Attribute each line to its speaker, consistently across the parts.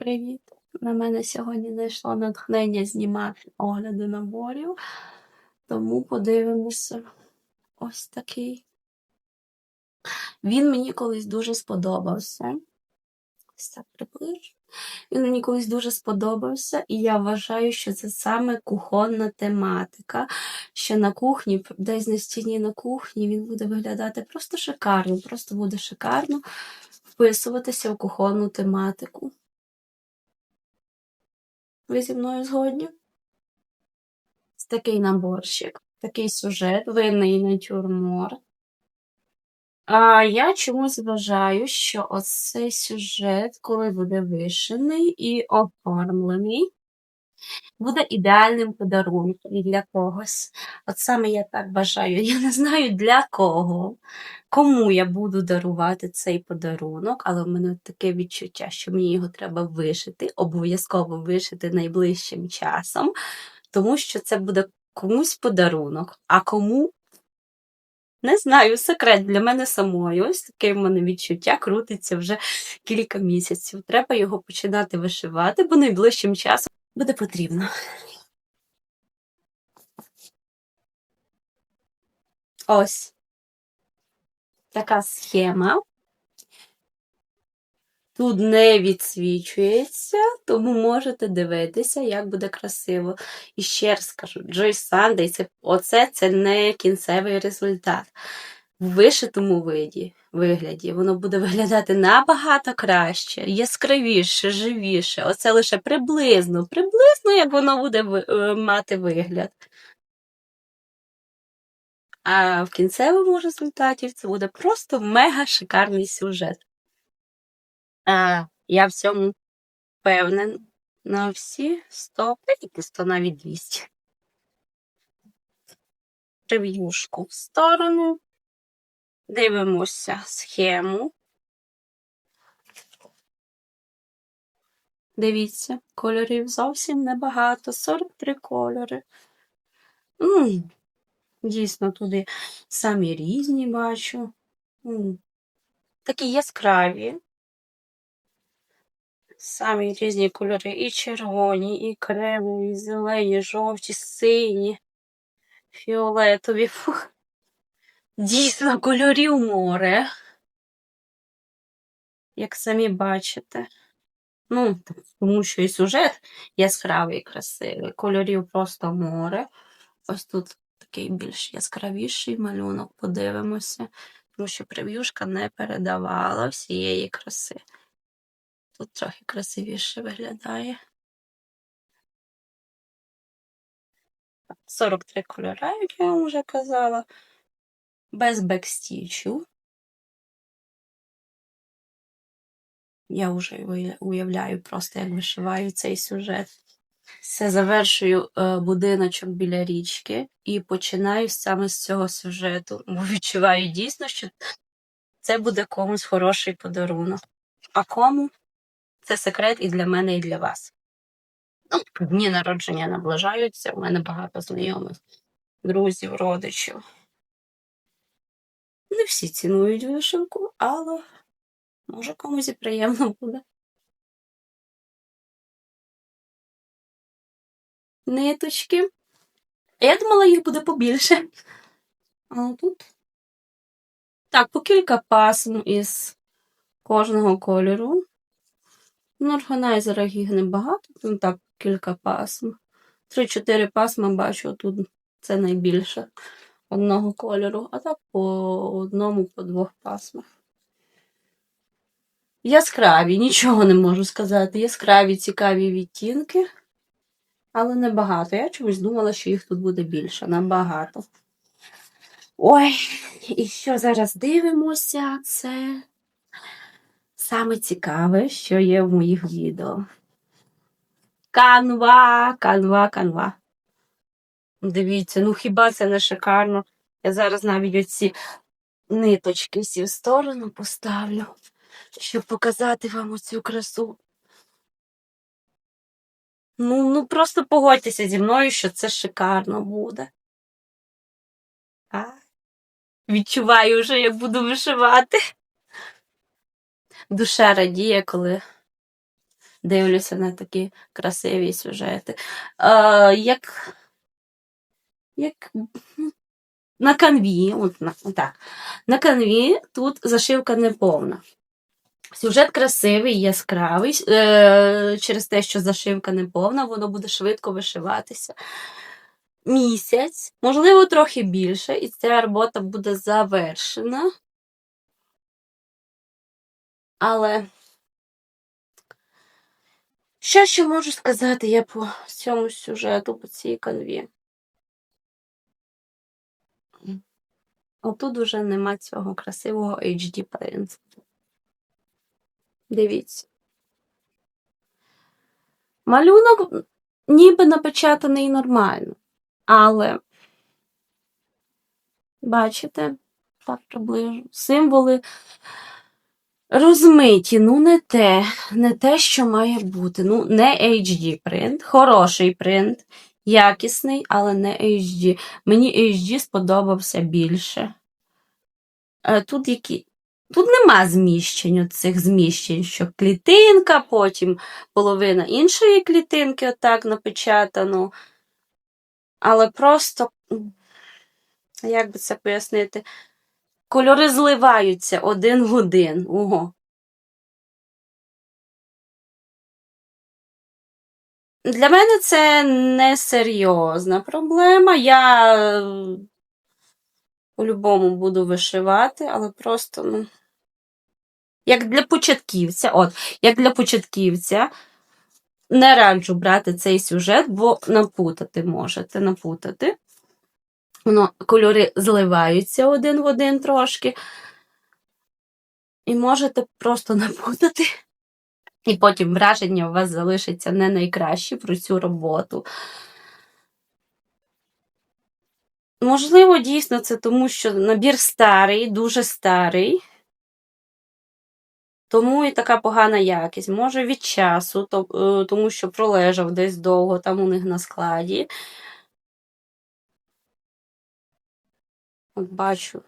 Speaker 1: Привіт! На мене сьогодні знайшло натхнення знімати огляди наборів, тому подивимося. Ось такий. Він мені колись дуже сподобався. Ось так приближу. Він мені колись дуже сподобався, і я вважаю, що це саме кухонна тематика. Що на кухні, десь на стіні на кухні, він буде виглядати просто шикарно, просто буде шикарно вписуватися в кухонну тематику. Ви зі мною згодні? Такий наборчик, такий сюжет, винний натюрморт. А я чомусь вважаю, що оцей сюжет, коли буде вишений і оформлений, буде ідеальним подарунком для когось. От саме я так бажаю. Я не знаю для кого, кому я буду дарувати цей подарунок, але в мене таке відчуття, що мені його треба вишити, обов'язково вишити найближчим часом, тому що це буде комусь подарунок, а кому. Не знаю, секрет для мене самої. Ось таке в мене відчуття крутиться вже кілька місяців. Треба його починати вишивати, бо найближчим часом буде потрібно. Ось така схема. Тут не відсвічується, тому можете дивитися, як буде красиво. І ще раз скажу, Joy Sunday це, оце це не кінцевий результат. В вишитому виді, вигляді воно буде виглядати набагато краще, яскравіше, живіше. Оце лише приблизно, приблизно, як воно буде е, мати вигляд. А в кінцевому результаті це буде просто мега шикарний сюжет. А, я в цьому впевнена на всі 100, та тільки 100, навіть 200. Прев'юшку в сторону. Дивимося схему. Дивіться, кольорів зовсім небагато, 43 кольори. М, Дійсно, туди самі різні бачу. Такі яскраві. Самі різні кольори. І червоні, і кремові, і зелені, і жовті, сині, фіолетові. Фух. Дійсно, кольорів море. Як самі бачите. Ну, тому що і сюжет яскравий красивий. Кольорів просто море. Ось тут такий більш яскравіший малюнок, подивимося, тому що прев'юшка не передавала всієї краси. Тут трохи красивіше виглядає. 43 кольори, як я вам вже казала, без бекстічу. Я вже уявляю просто, як вишиваю цей сюжет. Все завершую е, будиночок біля річки і починаю саме з цього сюжету. Бо відчуваю дійсно, що це буде комусь хороший подарунок. А кому? Це секрет і для мене, і для вас. Ну, дні народження наближаються, у мене багато знайомих, друзів, родичів. Не всі цінують вишивку, але може комусь і приємно буде. Ниточки. Я думала, їх буде побільше. А тут. Так, по кілька пасм із кожного кольору. На органайзерах їх небагато, ну так, кілька пасм. Три-чотири пасма бачу, тут це найбільше одного кольору, а так по одному, по двох пасмах. Яскраві, нічого не можу сказати. Яскраві, цікаві відтінки, але небагато. Я чомусь думала, що їх тут буде більше, набагато. Ой, і що зараз дивимося, це саме цікаве, що є в моїх відео. Канва, канва, канва. Дивіться, ну хіба це не шикарно? Я зараз навіть оці ниточки всі в сторону поставлю, щоб показати вам оцю красу. Ну, ну просто погодьтеся зі мною, що це шикарно буде. А? Відчуваю вже, як буду вишивати. Душа радіє, коли дивлюся на такі красиві сюжети. Е, як, як на канві, от, на, так, на канві тут зашивка не повна. Сюжет красивий, яскравий. Е, через те, що зашивка не повна, воно буде швидко вишиватися. Місяць, можливо, трохи більше, і ця робота буде завершена. Але що ще можу сказати я по цьому сюжету, по цій канві? Отут уже нема цього красивого HD принципу. Дивіться. Малюнок ніби напечатаний нормально, але, бачите, так приближу, символи розмиті, ну не те, не те, що має бути. Ну, не HD принт, хороший принт, якісний, але не HD. Мені HD сподобався більше. Е, Тут які. Тут нема зміщень, цих зміщень, що клітинка, потім половина іншої клітинки, отак напечатано. Але просто, як би це пояснити, кольори зливаються один в один. Ого. Для мене це не серйозна проблема. Я е, по-любому буду вишивати, але просто, ну. Як для початківця, от, як для початківця, не раджу брати цей сюжет, бо напутати можете напутати. Воно кольори зливаються один в один трошки. І можете просто напутати. І потім враження у вас залишиться не найкраще про цю роботу. Можливо, дійсно, це тому, що набір старий, дуже старий. Тому і така погана якість. Може від часу, е, тому що пролежав десь довго там у них на складі. От бачу,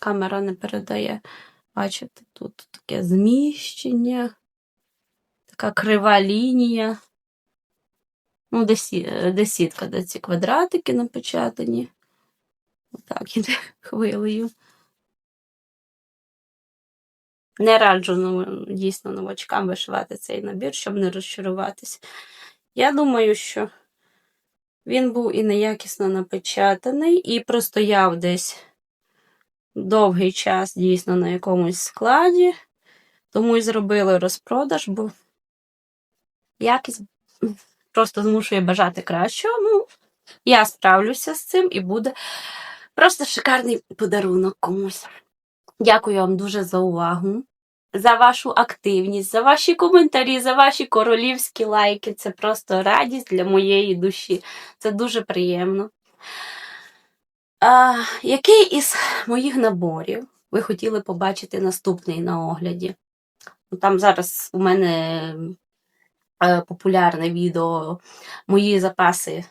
Speaker 1: камера не передає. Бачите, тут таке зміщення, така крива лінія. Ну, де, де сітка, де ці квадратики напечатані. Отак іде хвилею. Не раджу дійсно новачкам вишивати цей набір, щоб не розчаруватися. Я думаю, що він був і неякісно напечатаний, і простояв десь довгий час дійсно на якомусь складі, тому і зробили розпродаж, бо якість просто змушує бажати кращого. Ну, я справлюся з цим і буде просто шикарний подарунок комусь. Дякую вам дуже за увагу, за вашу активність, за ваші коментарі, за ваші королівські лайки. Це просто радість для моєї душі. Це дуже приємно. А, який із моїх наборів ви хотіли побачити наступний на огляді? Ну, Там зараз у мене е, популярне відео Мої запаси.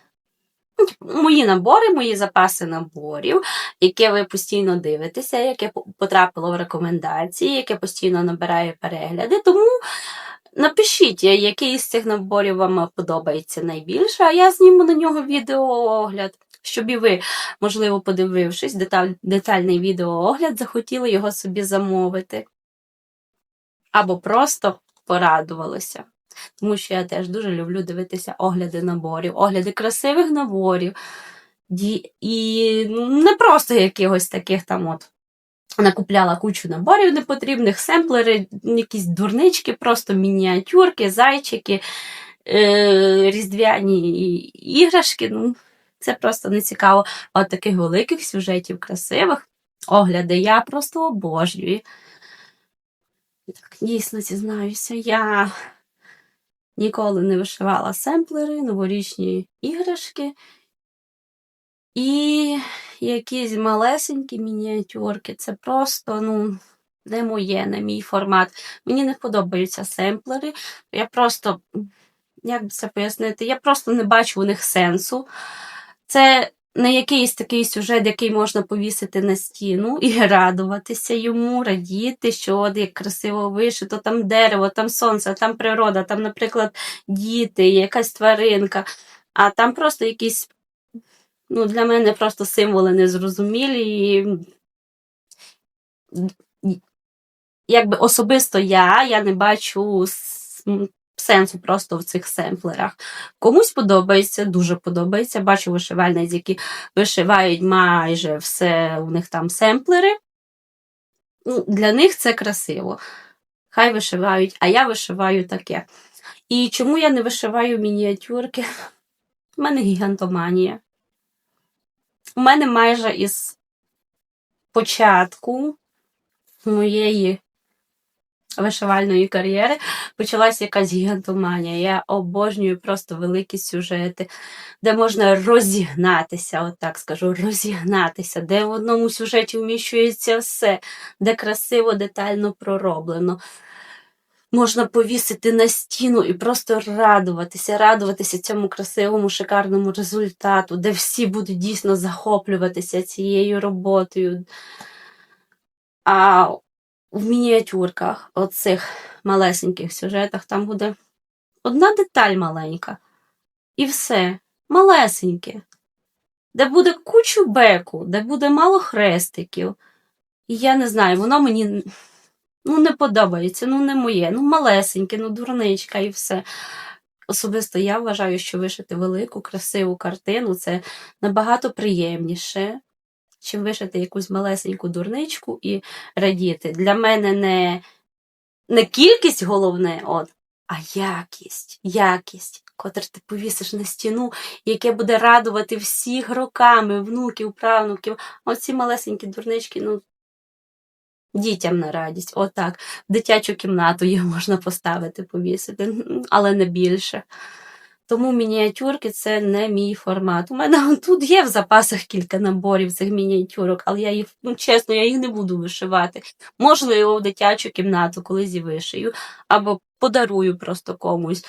Speaker 1: Мої набори, мої запаси наборів, яке ви постійно дивитеся, яке потрапило в рекомендації, яке постійно набирає перегляди. Тому напишіть, який з цих наборів вам подобається найбільше, а я зніму на нього відеоогляд, щоб і ви, можливо, подивившись деталь, детальний відеоогляд, захотіли його собі замовити. Або просто порадувалися. Тому що я теж дуже люблю дивитися огляди наборів, огляди красивих наборів. І ну, не просто якихось таких там от. Накупляла кучу наборів непотрібних, семплери, якісь дурнички, просто мініатюрки, зайчики, е- різдвяні іграшки. Ну, це просто не цікаво. От таких великих сюжетів, красивих огляди я просто обожнюю. Так, дійсно зізнаюся, я ніколи не вишивала семплери, новорічні іграшки і якісь малесенькі мініатюрки. Це просто, ну, не моє, не мій формат. Мені не подобаються семплери. Я просто, як би це пояснити, я просто не бачу у них сенсу. Це не якийсь такий сюжет, який можна повісити на стіну і радуватися йому, радіти, що от як красиво вишито, там дерево, там сонце, там природа, там, наприклад, діти, якась тваринка, а там просто якісь, ну, для мене просто символи незрозумілі. І... Якби особисто я, я не бачу сенсу просто в цих семплерах. Комусь подобається, дуже подобається. Бачу вишивальниць, які вишивають майже все, у них там семплери. Ну, Для них це красиво. Хай вишивають, а я вишиваю таке. І чому я не вишиваю мініатюрки? У мене гігантоманія. У мене майже із початку моєї вишивальної кар'єри почалась якась гігантоманія. Я обожнюю просто великі сюжети, де можна розігнатися, от так скажу, розігнатися, де в одному сюжеті вміщується все, де красиво, детально пророблено. Можна повісити на стіну і просто радуватися, радуватися цьому красивому, шикарному результату, де всі будуть дійсно захоплюватися цією роботою. А в мініатюрках, оцих малесеньких сюжетах, там буде одна деталь маленька. І все, малесеньке. Де буде кучу беку, де буде мало хрестиків. І я не знаю, воно мені ну, не подобається, ну не моє, ну малесеньке, ну дурничка і все. Особисто я вважаю, що вишити велику, красиву картину це набагато приємніше, чим вишити якусь малесеньку дурничку і радіти. Для мене не, не кількість головне, от, а якість, якість, котру ти повісиш на стіну, яке буде радувати всіх роками, внуків, правнуків. Оці малесенькі дурнички, ну. Дітям на радість, отак. В дитячу кімнату їх можна поставити, повісити, але не більше. Тому мініатюрки це не мій формат. У мене тут є в запасах кілька наборів цих мініатюрок, але я їх, ну чесно, я їх не буду вишивати. Можливо, в дитячу кімнату колись і вишию, або подарую просто комусь.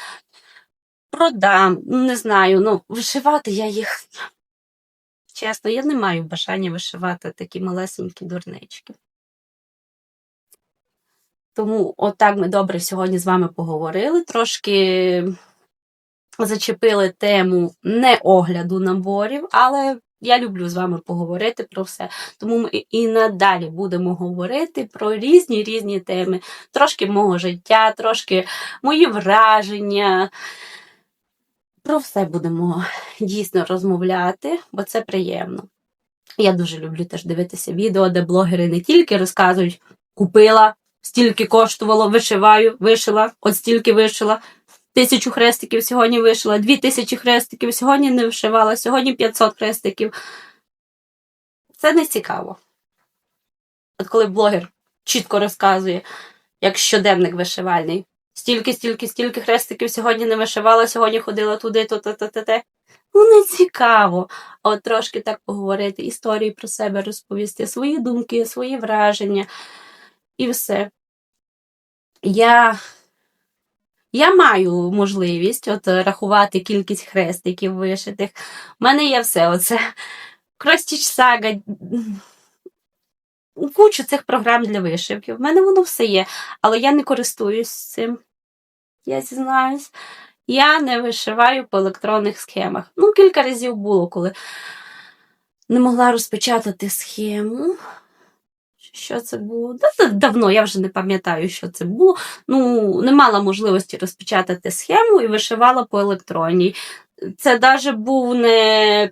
Speaker 1: Продам, не знаю, ну вишивати я їх. Чесно, я не маю бажання вишивати такі малесенькі дурнички. Тому отак ми добре сьогодні з вами поговорили. Трошки зачепили тему не огляду наборів, але я люблю з вами поговорити про все. Тому ми і надалі будемо говорити про різні різні теми. Трошки мого життя, трошки мої враження. Про все будемо дійсно розмовляти, бо це приємно. Я дуже люблю теж дивитися відео, де блогери не тільки розказують, купила, стільки коштувало, вишиваю, вишила, от стільки вишила. Тисячу хрестиків сьогодні вишила, дві тисячі хрестиків сьогодні не вишивала, сьогодні 500 хрестиків. Це не цікаво. От коли блогер чітко розказує, як щоденник вишивальний. Стільки, стільки, стільки хрестиків сьогодні не вишивала, сьогодні ходила туди, то, то, то, те. Ну, не цікаво. А от трошки так поговорити, історії про себе розповісти, свої думки, свої враження і все. Я, я маю можливість от рахувати кількість хрестиків вишитих. У мене є все оце. Кростіч сага. Кучу цих програм для вишивки. В мене воно все є, але я не користуюсь цим. Я зізнаюсь. Я не вишиваю по електронних схемах. Ну, кілька разів було, коли не могла розпечатати схему. Що це було? Да, да, давно, я вже не пам'ятаю, що це було. Ну, не мала можливості розпечатати схему і вишивала по електронній. Це навіть був не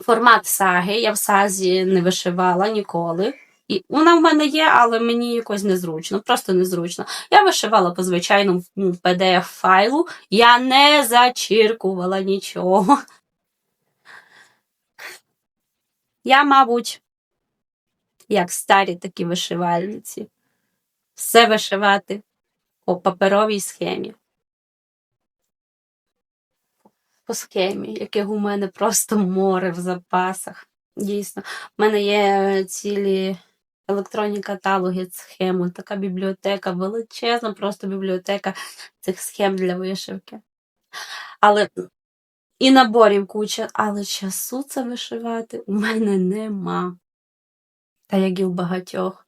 Speaker 1: формат саги. Я в сазі не вишивала ніколи. І вона в мене є, але мені якось незручно, просто незручно. Я вишивала по звичайному pdf файлу, я не зачіркувала нічого. Я, мабуть, як старі такі вишивальниці, все вишивати по паперовій схемі. По схемі, яких у мене просто море в запасах. Дійсно, в мене є цілі електронні каталоги схем, така бібліотека, величезна просто бібліотека цих схем для вишивки. Але І наборів куча, але часу це вишивати у мене нема. Та як і у багатьох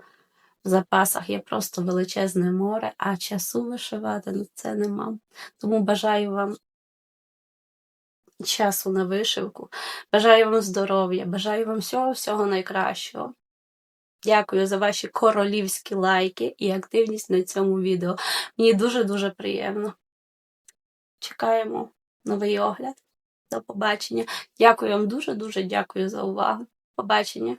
Speaker 1: в запасах є просто величезне море, а часу вишивати ну, це нема. Тому бажаю вам часу на вишивку, бажаю вам здоров'я, бажаю вам всього-всього найкращого. Дякую за ваші королівські лайки і активність на цьому відео. Мені дуже-дуже приємно. Чекаємо новий огляд. До побачення. Дякую вам дуже-дуже дякую за увагу. Побачення.